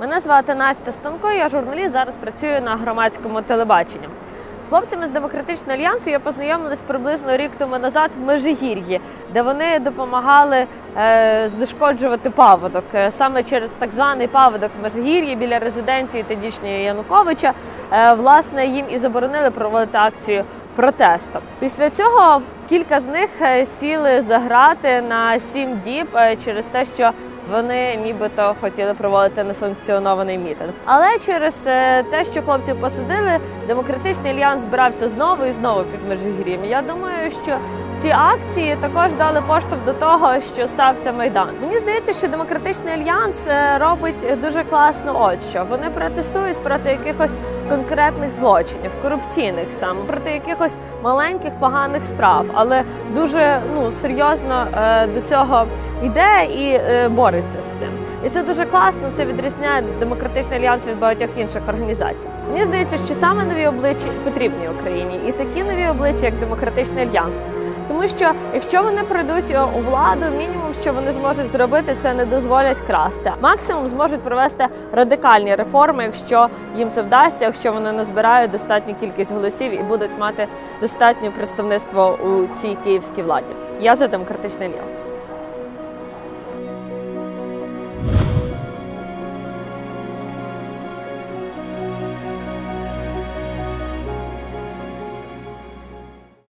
Мене звати Настя Станко, я журналіст, зараз працюю на громадському телебаченні. З хлопцями з демократичного альянсу я познайомилась приблизно рік тому назад в Межигір'ї, де вони допомагали е, знешкоджувати паводок. Е, Саме через так званий паводок в Межигір'ї біля резиденції тодішнього Януковича, е, власне, їм і заборонили проводити акцію протесту. Після цього кілька з них е, сіли за грати на сім діб е, через те, що вони нібито хотіли проводити несанкціонований мітинг. Але через е, те, що хлопців посадили, демократичний альянс збирався знову і знову під Межигір'ям. Я думаю, що ці акції також дали поштовх до того, що стався майдан. Мені здається, що демократичний альянс е, робить дуже класно. Ось що вони протестують проти якихось конкретних злочинів, корупційних саме проти якихось маленьких поганих справ, але дуже ну серйозно е, до цього йде і е, бореться з цим. І це дуже класно. Це відрізняє демократичний альянс від багатьох інших організацій. Мені здається, що саме нові обличчя потрібні Україні, і такі нові обличчя, як демократичний альянс. Тому що якщо вони прийдуть е, у владу, мінімум, що вони зможуть зробити, це не дозволять красти. Максимум зможуть провести радикальні реформи, якщо їм це вдасться, якщо вони назбирають достатню кількість голосів і будуть мати достатнє представництво у цій київській владі. Я за демократичний альянс.